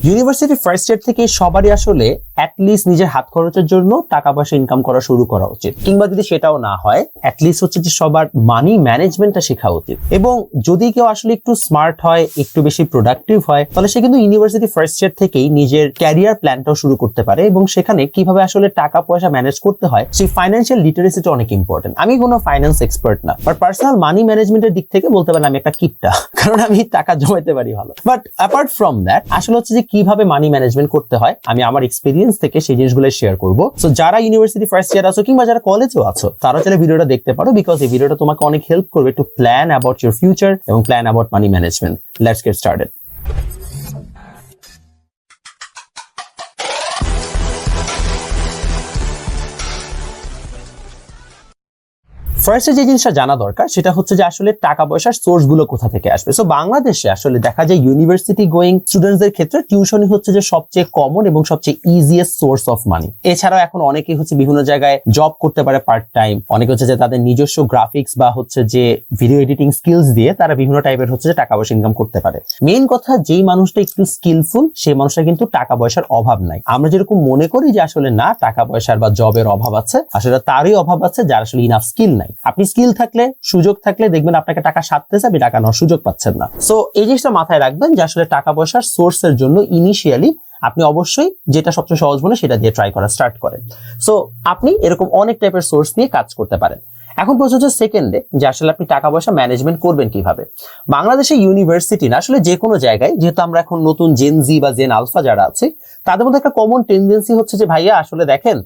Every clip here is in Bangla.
ইউনিভার্সিটি ফার্স্ট ইয়ার থেকে সবারই আসলে অ্যাটলিস্ট নিজের হাত খরচের জন্য টাকা পয়সা ইনকাম করা শুরু করা উচিত। কিংবা যদি সেটাও না হয় অ্যাটলিস্ট হচ্ছে যে সবার মানি ম্যানেজমেন্টটা শেখা উচিত। এবং যদি কেউ আসলে একটু স্মার্ট হয়, একটু বেশি প্রোডাক্টিভ হয়, তাহলে সে কিন্তু ইউনিভার্সিটি ফার্স্ট ইয়ার থেকেই নিজের ক্যারিয়ার প্ল্যানটাও শুরু করতে পারে এবং সেখানে কীভাবে আসলে টাকা পয়সা ম্যানেজ করতে হয়, সেই ফাইন্যান্সিয়াল লিটারেসিটা অনেক ইম্পর্টেন্ট আমি কোনো ফাইন্যান্স এক্সপার্ট না বাট পার্সোনাল মানি ম্যানেজমেন্টের দিক থেকে বলতে পারেন আমি একটা কিপটা, কারণ আমি টাকা জমাইতে পারি ভালো। বাট অ্যাপার্ট ফ্রম দ্যাট আসলে হচ্ছে যে কীভাবে মানি ম্যানেজমেন্ট করতে হয়, আমি আমার এক্সপিরিয়েন্স থেকে সেই জিনিসগুলো শেয়ার করব। তো যারা ইউনিভার্সিটি ফার্স্ট ইয়ার আছো কিংবা যারা কলেজেও আছো, তারা চাইলে ভিডিওটা দেখতে পারো বিকজ এই ভিডিওটা তোমাকে অনেক হেল্প করবে to plan about your future এবং plan about money management let's get started ফার্স্টে যে জিনিসটা জানা দরকার, সেটা হচ্ছে যে আসলে টাকা পয়সার সোর্সগুলো কোথা থেকে আসবে। সো বাংলাদেশে আসলে দেখা যায় ইউনিভার্সিটি গোয়িং স্টুডেন্টদের ক্ষেত্রে টিউশনই হচ্ছে যে সবচেয়ে কমন এবং সবচেয়ে ইজিয়েস্ট সোর্স অফ মানি এছাড়াও এখন অনেকেই হচ্ছে বিভিন্ন জায়গায় জব করতে পারে পার্ট টাইম অনেকে হচ্ছে যে তাদের নিজস্ব গ্রাফিক্স বা হচ্ছে যে ভিডিও এডিটিং স্কিলস দিয়ে তারা বিভিন্ন টাইপের হচ্ছে যে টাকা পয়সা ইনকাম করতে পারে। মেইন কথা, যেই মানুষটা একটু স্কিলফুল সেই মানুষটা কিন্তু টাকা পয়সার অভাব নাই। আমরা যেরকম মনে করি যে আসলে না, টাকা পয়সার বা জবের অভাব আছে, আসলে তারই অভাব আছে যার আসলে ইনাফ স্কিল নাই। আপনি স্কিল থাকলে, সুযোগ থাকলে দেখবেন আপনাকে টাকা সাধতেছে আপনি টাকা নেওয়ার সুযোগ পাচ্ছেন না। সো এই জিনিসটা মাথায় রাখবেন যে আসলে টাকা পয়সার সোর্সের জন্য ইনিশিয়ালি আপনি অবশ্যই যেটা সবচেয়ে সহজ মনে সেটা দিয়ে ট্রাই করা স্টার্ট করেন। সো আপনি এরকম অনেক টাইপের সোর্স নিয়ে কাজ করতে পারেন। এখন প্রশ্ন হচ্ছে সেকেন্ডে যে আসলে আপনি টাকা পয়সা ম্যানেজমেন্ট করবেন কীভাবে? বাংলাদেশে ইউনিভার্সিটি না, আসলে যে কোনো জায়গায়, যেহেতু আমরা এখন নতুন জেন জি বা জেন আলফা যারা আছে, তাদের মধ্যে একটা কমন টেন্ডেন্সি হচ্ছে যে, ভাইয়া, আসলে দেখেন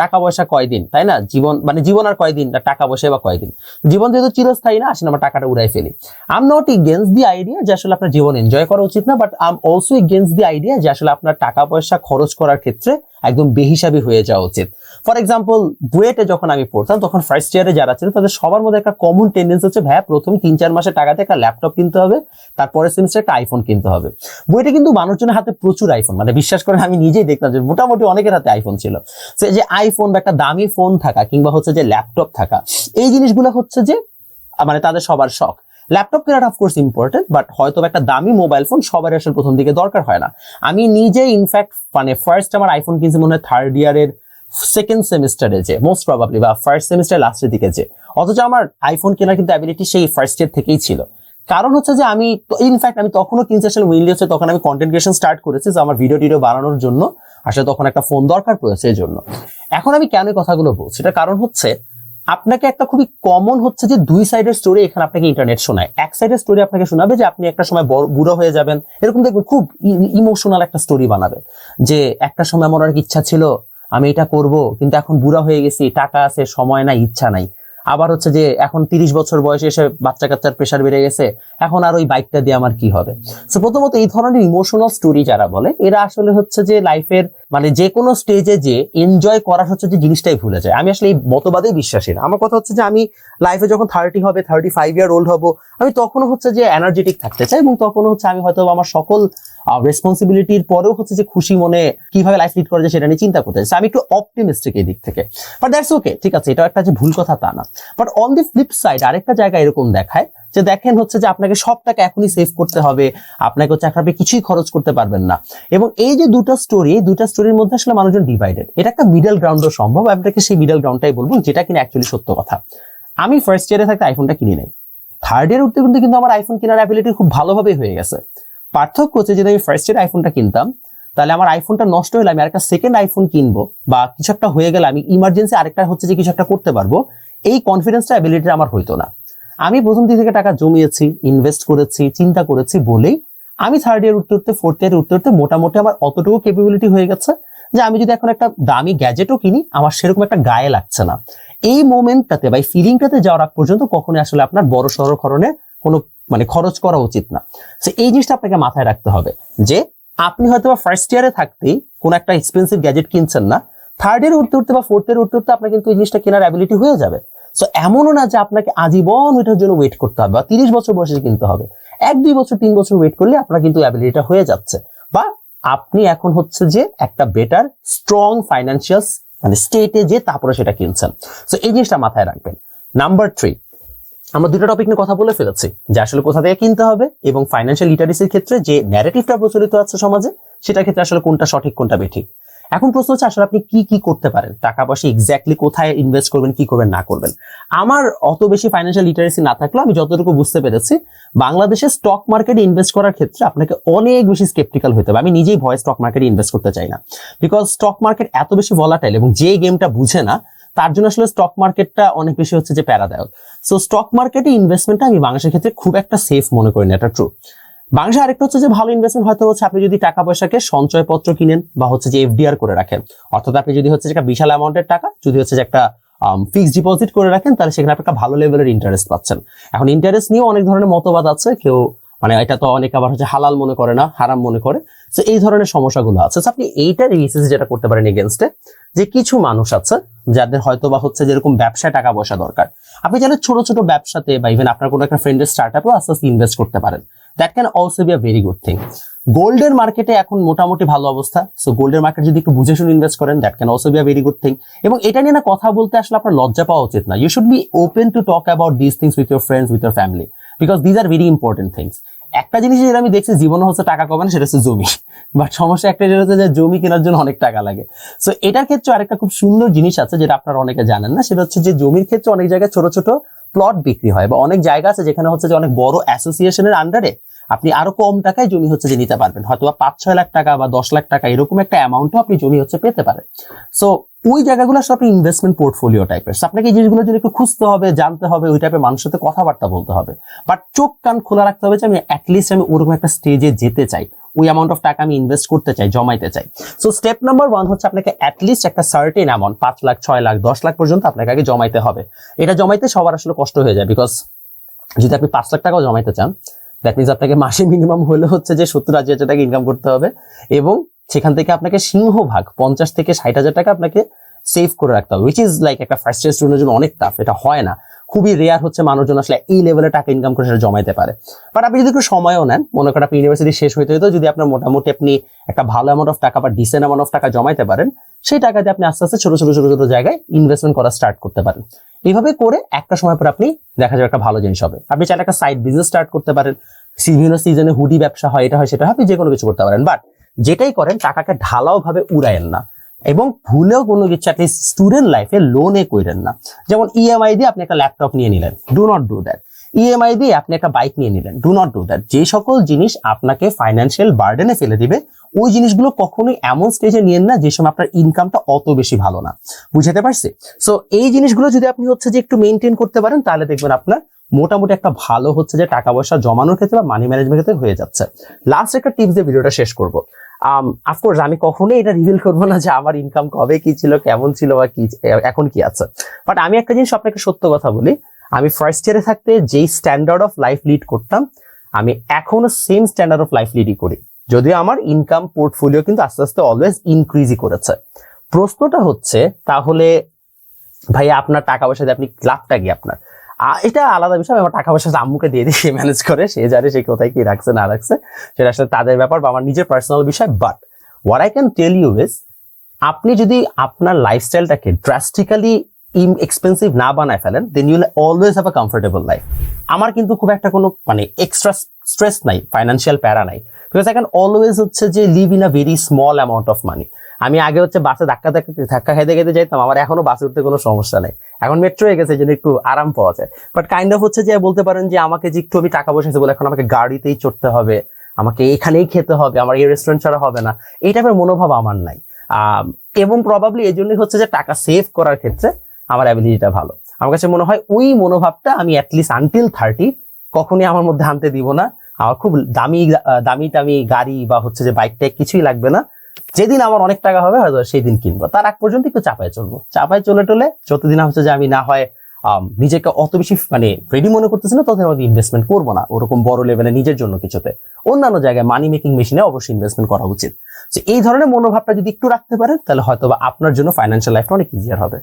টাকা পয়সা কয়দিন, তাই না? জীবন মানে জীবন আর কয়দিন টাকা পয়সা বা কয়দিন? জীবন যেহেতু চিরস্থায়ী না, আসলে আমরা টাকাটা উড়াই ফেলি। I'm not against the idea যে আসলে আপনার জীবন এনজয় করা উচিত না but I'm also against the idea যে আসলে আপনার টাকা পয়সা খরচ করার ক্ষেত্রে একদম বেহিসাবি হয়ে যাওয়া উচিত। ফর এক্সাম্পল বুয়েটে যখন আমি পড়তাম, তখন ফার্স্ট ইয়ারে যারা ছিল তাদের সবার মধ্যে একটা কমন টেন্ডেন্সি হচ্ছে, ভাইয়া, প্রথম তিন চার মাসের টাকাতে একটা ল্যাপটপ কিনতে হবে, তারপরের সেমিস্টার একটা আইফোন কিনতে হবে। বুয়েটে কিন্তু মানুষজনের হাতে প্রচুর আইফোন মানে বিশ্বাস করেন, আমি নিজেই দেখলাম যে মোটামুটি অনেকের হাতে আইফোন ছিল। সে যে আইফোন বা একটা দামি ফোন থাকা, কিংবা হচ্ছে যে ল্যাপটপ থাকা, এই জিনিসগুলো হচ্ছে যে মানে তাদের সবার শখ। ল্যাপটপ কেনাটা অফকোর্স ইম্পর্টেন্ট বাট হয়তো একটা দামি মোবাইল ফোন সবার আসলে প্রথম দিকে দরকার হয় না। আমি নিজে ইনফ্যাক্ট মানে ফার্স্ট আমার আইফোন কিনছি মনে হয় থার্ড ইয়ারের সেকেন্ড সেমিস্টারে যে মোস্ট প্রবাবলি বা ফার্স্ট সেমিস্টার লাস্টের দিকে যে, অথচ আমার আইফোন কেনার কিন্তু অ্যাবিলিটি সেই ফার্স্ট ইয়ার থেকেই ছিল। কারণ হচ্ছে যে আমি ইনফ্যাক্ট আমি তখনও কিনছি, আসলে উইন্ডি হচ্ছে তখন আমি কন্টেন্ট ক্রিয়েশন স্টার্ট করেছি যে আমার ভিডিও টিডিও বানানোর জন্য, আসলে তখন একটা ফোন দরকার পড়েছে এই জন্য। এখন আমি কেন কথাগুলো বলছি? এটা কারণ হচ্ছে, আপনাকে একটা খুবই কমন হচ্ছে যে দুই সাইডের স্টোরি এখানে আপনাকে ইন্টারনেট শোনায়। এক সাইডের স্টোরি আপনাকে শোনাবে যে আপনি একটা সময় বড়, বুড়ো হয়ে যাবেন। এরকম দেখবেন খুব ইমোশনাল একটা স্টোরি বানাবে। যে একটা সময় আমার অনেক ইচ্ছা ছিল আমি এটা করব, কিন্তু এখন বুড়া হয়ে গেছি, টাকা আছে, সময় নাই, ইচ্ছা নাই। আবার হচ্ছে যে, এখন তিরিশ বছর বয়সে এসে বাচ্চা কাচ্চার প্রেশার বেড়ে গেছে, এখন আর ওই বাইকটা দিয়ে আমার কি হবে? তো প্রথমত এই ধরনের ইমোশনাল স্টোরি যারা বলে, এরা আসলে হচ্ছে যে লাইফের মানে যে কোনো স্টেজে যে এনজয় করার হচ্ছে যে জিনিসটাই ভুলে যায়। আমি আসলে এই মতবাদেই বিশ্বাসী না। আমার কথা হচ্ছে যে আমি লাইফে যখন থার্টি হবে থার্টি ফাইভ ইয়ার ওল্ড হব, আমি তখনও হচ্ছে যে এনার্জেটিক থাকতে চাই এবং তখনও হচ্ছে আমি হয়তো আমার সকল রেসপন্সিবিলিটির পরেও হচ্ছে যে খুশি মনে কীভাবে লাইফ লিড করা যায় সেটা নিয়ে চিন্তা করতে চাই। আমি একটু অপটিমিস্টিক এই দিক থেকে। বাট দ্যাটস ওকে ঠিক আছে এটা একটা যে ভুল কথা তা না। But on the flip side আরেকটা জায়গা এরকম দেখায় যে দেখেন হচ্ছে যে আপনাকে সব টাকা এখনই সেভ করতে হবে। আপনাকে হচ্ছে আপনি কিছুই খরচ করতে পারবেন না। এবং এই যে দুটো স্টোরি এই দুটো স্টোরির মধ্যে আসলে মানুষজন ডিভাইডেড এটা একটা মিডল গ্রাউন্ডও সম্ভব। আপনাকে সেই মিডল গ্রাউন্ডটাই বলব যেটা কিনা অ্যাকচুয়ালি সত্য কথা। আমি ফার্স্ট ইয়ারে থাকতে আইফোনটা কিনি নাই। থার্ড ইয়ার উঠতে উঠতে কিন্তু আমার আইফোন কেনার অ্যাবিলিটি খুব ভালোভাবে হয়ে গেছে। পার্থক্য হচ্ছে যদি আমি ফার্স্ট ইয়ার আইফোনটা কিনতাম, তাহলে আমার আইফোনটা নষ্ট হলে আমি আরেকটা সেকেন্ড আইফোন কিনবো বা কিছু একটা হয়ে গেলে আমি ইমার্জেন্সি আরেকটা হচ্ছে যে কিছু একটা করতে পারব, এই কনফিডেন্সটা অ্যাবিলিটি আমার হইতো না। আমি প্রথম দিক থেকে টাকা জমিয়েছি ইনভেস্ট করেছি, চিন্তা করেছি বলেই আমি থার্ড ইয়ার উঠতে উঠতে ফোর্থ ইয়ার উঠতে উঠতে মোটামুটি আমার অতটুকু ক্যাপাবিলিটি হয়ে গেছে যে আমি যদি এখন একটা দামি গ্যাজেটও কিনি, আমার সেরকম একটা গায়ে লাগছে না। এই মোমেন্টটাতে বা এই ফিলিংটাতে যাওয়ার আগ পর্যন্ত কখনোই আসলে আপনার বড় সড়ো খরণে কোনো মানে খরচ করা উচিত না। তো এই জিনিসটা আপনাকে মাথায় রাখতে হবে যে আপনি হয়তো বা ফার্স্ট ইয়ারে থাকতেই কোনো একটা এক্সপেন্সিভ গ্যাজেট কিনছেন না থার্ড ইয়ার উঠতে উঠতে বা ফোর্থ ইয়ার উঠতে উঠতে আপনার কিন্তু এই জিনিসটা কেনার অ্যাবিলিটি হয়ে যাবে। সো এমনও না যে আপনাকে আজীবন ওইটার জন্য ওয়েট করতে হবে, বা তিরিশ বছর বয়সে কিনতে হবে। এক, দুই বছর, তিন বছর ওয়েট করলে আপনার কিন্তু অ্যাবিলিটিটা হয়ে যাচ্ছে। বা আপনি এখন হচ্ছে যে একটা বেটার স্ট্রং ফাইন্যান্সিয়াল মানে স্টেটে যে তারপরে সেটা কিনছেন। সো এই জিনিসটা মাথায় রাখবেন। নাম্বার থ্রি আমরা দুটো টপিক নিয়ে কথা বলে ফেলেছি। যে আসলে কোথা থেকে কিনতে হবে এবং ফাইন্যান্সিয়াল লিটারেসির ক্ষেত্রে যে ন্যারেটিভটা প্রচলিত আছে সমাজে, সেটার ক্ষেত্রে আসলে কোনটা সঠিক, কোনটা বেঠিক। এখন প্রশ্ন হচ্ছে আসলে আপনি কি কি করতে পারেন? টাকা পয়সা এক্স্যাক্টলি কোথায় ইনভেস্ট করবেন, কি করবেন, না করবেন? আমার অত বেশি ফাইন্যান্সিয়াল লিটারেসি না থাকলেও আমি যতটুকু বুঝতে পেরেছি, বাংলাদেশে স্টক মার্কেটে ইনভেস্ট করার ক্ষেত্রে আপনাকে অনেক বেশি স্কেপটিক্যাল হতে হবে। আমি নিজেই ভয় স্টক মার্কেটে ইনভেস্ট করতে চাই না। বিকজ স্টক মার্কেট এত বেশি ভলাটাইল এবং যে গেমটা বুঝে না, তার জন্য আসলে স্টক মার্কেটটা অনেক বেশি হচ্ছে যে প্যারাদায়ক। সো স্টক মার্কেটে ইনভেস্টমেন্টটা আমি বাংলাদেশের ক্ষেত্রে খুব একটা সেফ মনে করি না, এটা ট্রু বাংলাদেশে আরেকটা হচ্ছে যে ভালো ইনভেস্টমেন্ট হয়তো হচ্ছে আপনি যদি টাকা পয়সাকে সঞ্চয়পত্র কিনেন বা হচ্ছে যে এফডিআর করে রাখেন। অর্থাৎ আপনি যদি হচ্ছে একটা বিশাল অ্যামাউন্টের টাকা যদি হচ্ছে যে একটা ফিক্সড ডিপোজিট করে রাখেন, তাহলে সেখানে আপনি একটা ভালো লেভেলের ইন্টারেস্ট পাচ্ছেন। এখন ইন্টারেস্ট নিয়েও অনেক ধরনের মতবাদ আছে, কেউ মানে এটা তো অনেক আবার হচ্ছে হালাল মনে করে না, হারাম মনে করে। তো এই ধরনের সমস্যাগুলো আছে। আপনি এইটার রিসেস যেটা করতে পারেন এগেনস্টে যে কিছু মানুষ আছে, যাদের হয়তো বা হচ্ছে যেরকম ব্যবসায় টাকা পয়সা দরকার। আপনি চাইলে ছোট ছোট ব্যবসাতে বা ইভেন আপনার কোনো একটা ফ্রেন্ডের স্টার্ট আপেও আস্তে আস্তে ইনভেস্ট করতে পারেন। That can also be a very good thing গোল্ডের মার্কেটে এখন মোটামুটি ভালো অবস্থা। সো গোল্ডের মার্কেট যদি একটু বুঝে শুনে ইনভেস্ট করেন that can also be a very good thing এবং এটা নিয়ে না কথা বলতে আসলে আপনার লজ্জা পাওয়া উচিত না। You should be open to talk about this things with your friends with your family because these are very important things একটা জিনিস যেটা আমি দেখছি, জীবনে হচ্ছে টাকা কমানো, সেটা হচ্ছে জমি। বাট সমস্যা একটা যেটা হচ্ছে যে জমি কেনার জন্য অনেক টাকা লাগে। সো এটার ক্ষেত্রে আরেকটা খুব সুন্দর জিনিস আছে, যেটা আপনারা অনেকে জানেন না, সেটা হচ্ছে যে জমির ক্ষেত্রে অনেক জায়গায় ছোট ছোট প্লট বিক্রি হয় বা অনেক জায়গা আছে যেখানে হচ্ছে যে অনেক বড় অ্যাসোসিয়েশনের আন্ডারে আপনি আরও কম টাকায় জমি হচ্ছে যে নিতে পারবেন। হয়তো বা পাঁচ ছয় লাখ টাকা বা দশ লাখ টাকা এরকম একটা অ্যামাউন্টও আপনি জমি হচ্ছে পেতে পারেন। সো ওই জায়গাগুলো আসলে আপনি ইনভেস্টমেন্ট পোর্টফোলিও টাইপের আপনাকে এই জিনিসগুলোর জন্য একটু খুঁজতে হবে, জানতে হবে, ওই টাইপের মানুষের সাথে কথাবার্তা বলতে হবে। বাট চোখ কান খোলা রাখতে হবে যে আমি অ্যাটলিস্ট আমি ওরকম একটা স্টেজে যেতে চাই। ওই অ্যামাউন্ট অফ টাকা আমি ইনভেস্ট করতে চাই, জমাইতে চাই। সো স্টেপ নাম্বার ওয়ান হচ্ছে আপনাকে অ্যাটলিস্ট একটা সার্টেন অ্যামাউন্ট পাঁচ লাখ, ছয় লাখ, দশ লাখ পর্যন্ত আপনাকে আগে জমাইতে হবে। এটা জমাইতে সবার আসলে কষ্ট হয়ে যায় বিকজ যদি আপনি পাঁচ লাখ টাকাও জমাইতে চান দ্যাট মিনস আপনাকে মাসে মিনিমাম হলে হচ্ছে যে সত্তর হাজার টাকা ইনকাম করতে হবে এবং সেখান থেকে আপনাকে সিংহভাগ পঞ্চাশ থেকে ষাট হাজার টাকা আপনাকে সেভ করে রাখতে হবে উইচ ইজ লাইক একটা ফার্স্ট ইয়ার স্টুডেন্টের জন্য অনেক টাফ এটা হয় না। খুবই রেয়ার হচ্ছে মানুষজন আসলে এই লেভেলে টাকা ইনকাম করে সেটা জমাইতে পারে। বাট আপনি যদি একটু সময়ও নেন, মনে করেন আপনি ইউনিভার্সিটি শেষ হইতে হইতে যদি আপনার মোটামুটি আপনি একটা ভালো অ্যামাউন্ট অফ টাকা বা ডিসেন্ট অ্যামাউন্ট অফ টাকা জমাইতে পারেন, সেই টাকা দিয়ে আপনি আস্তে আস্তে ছোট ছোট ছোট ছোট জায়গায় ইনভেস্টমেন্ট করা স্টার্ট করতে পারেন। এইভাবে করে একটা সময় পর আপনি দেখা যাবে একটা ভালো জিনিস হবে। আপনি চাইলে একটা সাইড বিজনেস স্টার্ট করতে পারেন। বিভিন্ন সিজনে হুডি ব্যবসা হয়, এটা হয়, সেটা হয়, আপনি যে কোনো কিছু করতে পারেন। বাট যেটাই করেন, টাকাকে ঢালাও ভাবে উড়ায়েন না। এবং ভুলেও কোনো কিছু আপনি স্টুডেন্ট লাইফে লোনে করেন না। যেমন ইএমআই দিয়ে আপনি একটা ল্যাপটপ নিয়ে নিলেন। Do not do that EMI দিয়ে আপনি একটা বাইক নিয়ে নিলেন ডু নট ডু দ্যাট যে সকল জিনিস আপনাকে ফাইন্যান্সিয়াল বার্ডেনে ফেলে দিবে, ওই জিনিসগুলো কখনোই এমন স্টেজে নিয়েন না যে সময় আপনার ইনকামটা অত বেশি ভালো না। বুঝতে পারছি? সো এই জিনিসগুলো যদি আপনি হচ্ছে যে একটু মেনটেন করতে পারেন, তাহলে দেখবেন আপনার মোটামুটি একটা ভালো হচ্ছে যে টাকা পয়সা জমানোর ক্ষেত্রে বা মানি ম্যানেজমেন্ট ক্ষেত্রে হয়ে যাচ্ছে। লাস্ট একটা টিপস দিয়ে ভিডিওটা শেষ করব। আফকোর্স আমি কখনোই এটা রিভিল করব না যে আমার ইনকাম কবে কি ছিল, কেমন ছিল বা কি, এখন কি আছে। বাট আমি একটা জিনিস আপনাকে সত্য কথা বলি। আমি ফার্স্ট ইয়ারে থাকতে যেই স্ট্যান্ডার্ড অফ লাইফ লিড করতাম, আমি এখনও সেম স্ট্যান্ডার্ড অফ লাইফ লিডই করি। যদিও আমার ইনকাম পোর্টফোলিও কিন্তু আস্তে আস্তে অলওয়েজ ইনক্রিজই করেছে। প্রশ্নটা হচ্ছে, তাহলে ভাইয়া আপনার টাকা পয়সা দিয়ে আপনি লাভটা কি আপনার? এটা আলাদা বিষয় আমি আমার টাকা পয়সা আম্মুকে দিয়ে দিই সে ম্যানেজ করে, সে জানে সে কোথায় কি রাখছে, না রাখছে সেটা আসলে তাদের ব্যাপার বা আমার নিজের পার্সোনাল বিষয় but what I can tell you is আপনি যদি আপনার লাইফস্টাইলটাকে ড্রাস্টিক্যালি ইম এক্সপেন্সিভ না বানায় ফেলেন then you'll always have a comfortable life আমার কিন্তু খুব একটা কোনো মানে এক্সট্রা স্ট্রেস নাই ফাইন্যান্সিয়াল প্যারা নাই। বিকজ আই ক্যান অলওয়েজ হচ্ছে যে live in a very small amount of money আমি আগে হচ্ছে বাসে ধাক্কা ধাক্কা ধাক্কা খাইতে খাইতে যাইতাম, আমার এখনও বাসে উঠতে কোনো সমস্যা নেই। এখন মেট্রো হয়ে গেছে জন্য একটু আরাম পাওয়া যায়। বাট কাইন্ড অফ হচ্ছে যে বলতে পারেন যে আমাকে যে একটু আমি টাকা পয়সা বলে এখন আমাকে গাড়িতেই চড়তে হবে, আমাকে এখানেই খেতে হবে, আমার এই রেস্টুরেন্ট ছাড়া হবে না। এই টাইপের মনোভাব আমার নাই। এবং প্রবাবলি এই জন্যই হচ্ছে যে টাকা সেভ করার ক্ষেত্রে আমার অ্যাবিলিটিটা ভালো। আমার কাছে মনে হয় ওই মনোভাবটা আমি অ্যাটলিস্ট আনটিল থার্টি কখনই আমার মধ্যে আনতে দিব না। আমার খুব দামি দামি টামি গাড়ি বা হচ্ছে যে বাইক টাইক কিছুই লাগবে না। যেদিন আমার অনেক টাকা হবে, হয়তো সেই দিন কিনবো। তার আগ পর্যন্ত একটু চাপায় চলবো। চাপায় চলে টলে যতদিন হচ্ছে যে আমি না হয় নিজেকে অত বেশি মানে রেডি মনে করতেছি না, ততদিন আমাদের ইনভেস্টমেন্ট করব না। ওরকম বড় লেভেলে নিজের জন্য কিছুতে। অন্যান্য জায়গায় মানি মেকিং মেশিনে অবশ্যই ইনভেস্টমেন্ট করা উচিত। এই ধরনের মনোভাবটা যদি একটু রাখতে পারেন, তাহলে হয়তো আপনার জন্য ফাইন্যান্সিয়াল লাইফটা অনেক ইজিয়ার হবে।